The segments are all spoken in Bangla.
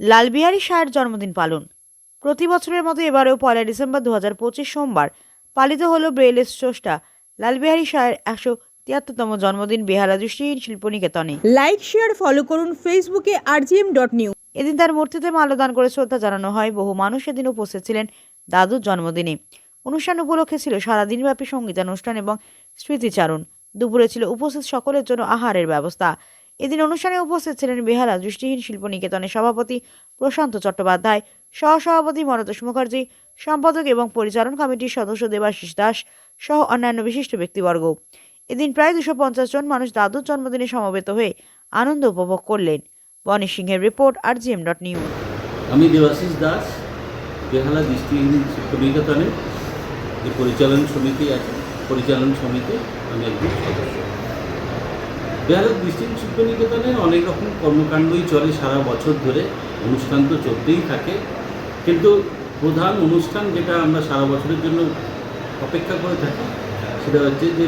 লালবিহারী শাহের জন্মদিন পালন। প্রতি বছরের মতো এবারেও পয়লা ডিসেম্বর দু হাজার পঁচিশ সোমবার পালিত হলো ব্রেইলের স্রষ্টা লালবিহারী শাহের একশো তিয়াত্তরতম জন্মদিন বেহালা দৃষ্টিহীন শিল্পনিকেতনে। লাইক শেয়ার ফলো করুন ফেসবুকে আরজিএম ডট নিউ এদিন তার মূর্তিতে মাল্যদান করে শ্রদ্ধা জানানো হয়। বহু মানুষ এদিন উপস্থিত ছিলেন দাদুর জন্মদিনে। অনুষ্ঠান উপলক্ষে ছিল সারাদিনব্যাপী সঙ্গীতানুষ্ঠান এবং স্মৃতিচারণ। দুপুরে ছিল উপস্থিত সকলের জন্য আহারের ব্যবস্থা। এদিন অনুষ্ঠানে উপস্থিত ছিলেন বেহালা দৃষ্টিহীন শিল্প নিকেতনের সভাপতি প্রশান্ত চট্টোপাধ্যায়, সহসভাপতি মরতোষ মুখার্জি, সম্পাদক এবং পরিচালন কমিটির সদস্য দেবাশিস দাস সহ অন্যান্য বিশিষ্ট ব্যক্তিবর্গ। এদিন প্রায় দুশো পঞ্চাশ জন মানুষ দাদুর জন্মদিনে সমবেত হয়ে আনন্দ উপভোগ করলেন। বনি সিংহের রিপোর্ট আর জিএম ডট নিউজ। আমি দেবাশিস দাস, বেহালা দৃষ্টিহীন যে পরিচালন সমিতি আছে, পরিচালন সমিতি আমি একজন সদস্য। বেহালা দৃষ্টিহীন শিল্পনিকেতনে অনেক রকম কর্মকাণ্ডই চলে সারা বছর ধরে। অনুষ্ঠান তো চলতেই থাকে। কিন্তু প্রধান অনুষ্ঠান যেটা আমরা সারা বছরের জন্য অপেক্ষা করে থাকি, সেটা হচ্ছে যে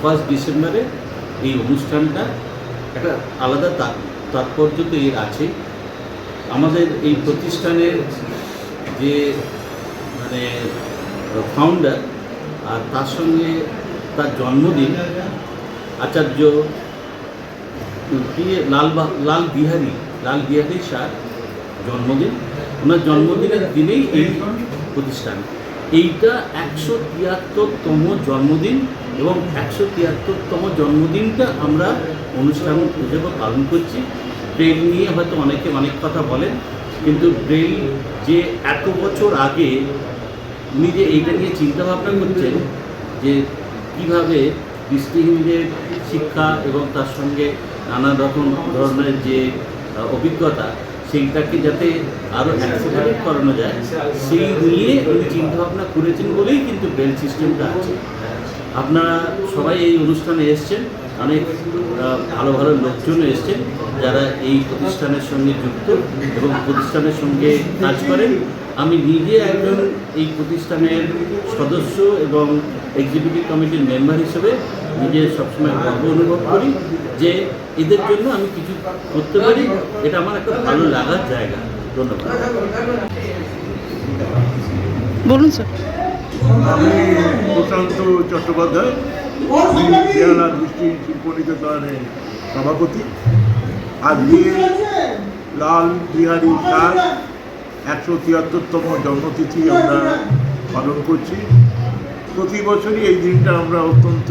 ফার্স্ট ডিসেম্বরে এই অনুষ্ঠানটা একটা আলাদা তাৎপর্য তো এর আছে। আমাদের এই প্রতিষ্ঠানের যে মানে ফাউন্ডার আর তার সঙ্গে তার জন্মদিন, আচার্য কি লাল লাল বিহারী লাল বিহারী শাহ জন্মদিন। ওনার জন্মদিনের দিনেই এই প্রতিষ্ঠান। এইটা একশো তিয়াত্তরতম জন্মদিন এবং একশো তিয়াত্তরতম জন্মদিনটা আমরা অনুষ্ঠান হিসেবে পালন করছি। ব্রেল নিয়ে হয়তো অনেকে অনেক কথা বলেন, কিন্তু ব্রেল যে এত বছর আগে উনি যে এইটা নিয়ে চিন্তাভাবনা করছেন, যে কীভাবে দৃষ্টিহীনদের শিক্ষা এবং তার সঙ্গে নানা রকম ধরনের যে অভিজ্ঞতা, সেইটাকে যাতে আরও অ্যাক্সিলারেট করানো যায়, সেই নিয়ে উনি চিন্তাভাবনা করেছেন বলেই কিন্তু ব্রেল সিস্টেমটা আছে। আপনারা সবাই এই অনুষ্ঠানে এসছেন, অনেক ভালো ভালো লোকজনও এসছেন যারা এই প্রতিষ্ঠানের সঙ্গে যুক্ত এবং প্রতিষ্ঠানের সঙ্গে কাজ করেন। আমি নিজে একজন এই প্রতিষ্ঠানের সদস্য এবং এক্সিকিউটিভ কমিটির মেম্বার হিসেবে নিজে সবসময় গর্ব অনুভব করি। যে এদের জন্য আমি কিছু করতে পারি এটা আমার একটা ভালো লাগার জায়গা। ধন্যবাদ। বলুন স্যার। আমি প্রশান্ত চট্টোপাধ্যায় সভাপতি। আজকে লাল বিহারী শাহ একশো তিয়াত্তরতম জন্মতিথি আমরা পালন করছি। প্রতি বছরই এই দিনটা আমরা অত্যন্ত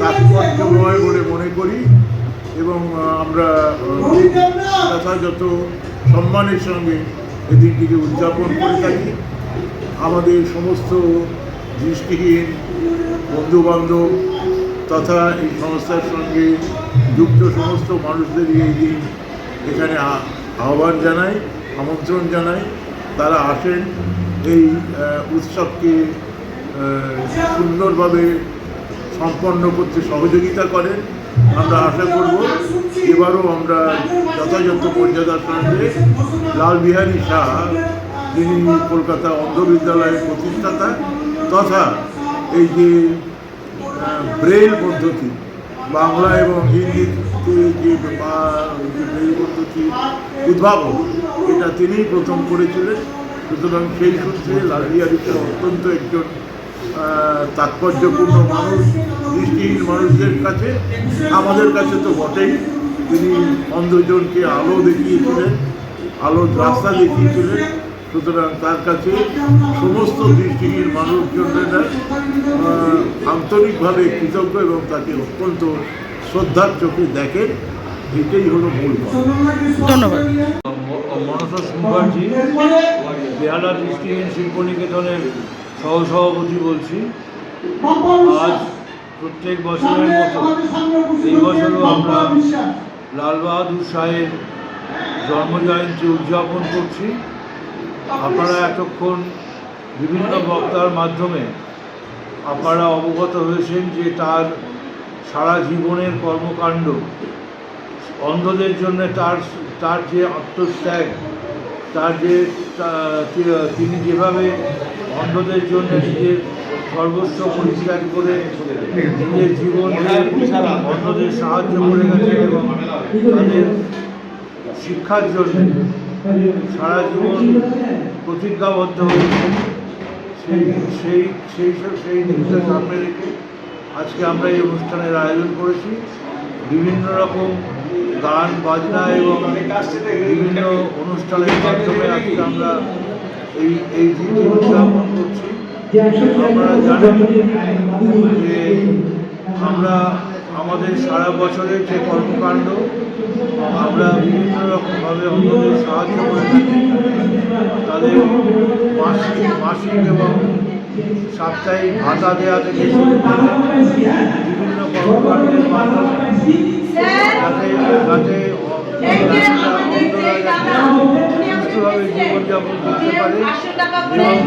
তাৎপর্যময় বলে মনে করি এবং আমরা যথাযথ সম্মানের সঙ্গে এই দিনটিকে উদযাপন করে থাকি। আমাদের সমস্ত দৃষ্টিহীন বন্ধুবান্ধব তথা এই সংস্থার সঙ্গে যুক্ত সমস্ত মানুষদেরই এই দিন এখানে আহ্বান জানাই, আমন্ত্রণ জানাই। তারা আসেন এই উৎসবকে সুন্দরভাবে সম্পন্ন করতে সহযোগিতা করেন। আমরা আশা করব এবারও আমরা যথাযথ মর্যাদার সঙ্গে লালবিহারী শাহ, যিনি কলকাতা অন্ধ বিদ্যালয়ের প্রতিষ্ঠাতা, তথা এই যে ব্রেল পদ্ধতি, বাংলা এবং হিন্দিতে যে ব্রেল পদ্ধতি উদ্ভাবন, এটা তিনিই প্রথম করেছিলেন। সুতরাং সেই সূত্রে লালবিহারী শাহ অত্যন্ত একজন তাৎপর্যপূর্ণ মানুষ দৃষ্টিহীন মানুষদের কাছে আমাদের কাছে তো বটেই। তিনি অন্ধজনকে আলো দেখিয়েছিলেন আলোর রাস্তা দেখিয়েছিলেন। সুতরাং তার কাছে সমস্ত দৃষ্টিহীন মানুষজনেরা আন্তরিকভাবে কৃতজ্ঞ এবং তাকে অত্যন্ত শ্রদ্ধার চোখে দেখেন। এটাই হলো মূল ধন্যবাদ। মনসোজ মুখার্জি বেহালা দৃষ্টিহীন শিল্পনিকেতনের সহসভাপতি বলছি আজ প্রত্যেক বছরের মতো এই বছরও আমরা লাল বাহাদুর শাহের জন্মজয়ন্তী উদযাপন করছি। আপনারা এতক্ষণ বিভিন্ন বক্তার মাধ্যমে আপনারা অবগত হয়েছেন যে তার সারা জীবনের কর্মকাণ্ড অন্ধদের জন্য তার তার যে আত্মত্যাগ তার যে তিনি যেভাবে অন্ধদের জন্য নিজের সর্বস্ব পরিত্যাগ করে নিজের জীবন অন্যদের সাহায্য করে গেছেন এবং তাদের শিক্ষার জন্য সারা জীবন প্রতিজ্ঞাবদ্ধ হয়েছে। সেই সেই সেই সব- সেই দিকটা সামনে রেখে আজকে আমরা এই অনুষ্ঠানের আয়োজন করেছি। বিভিন্ন রকম গান, বাজনা এবং বিভিন্ন অনুষ্ঠানের মাধ্যমে আজকে আমরা এই এই দিনটি উদযাপন করছি। আপনারা জানেন যে আমরা আমাদের সারা বছরের যে কর্মকাণ্ড, আমরা বিভিন্ন রকমভাবে অন্যদের সাহায্য করে থাকি। তাদের মাসিক মাসিক এবং সাপ্তাহিক ভাতা দেওয়া থেকে শুরু করে বিভিন্ন কর্মকাণ্ডের মাধ্যমে যাতে যাতে অন্ধরা অন্ধরা যাতে সুস্থভাবে জীবনযাপন করতে পারে এবং এখন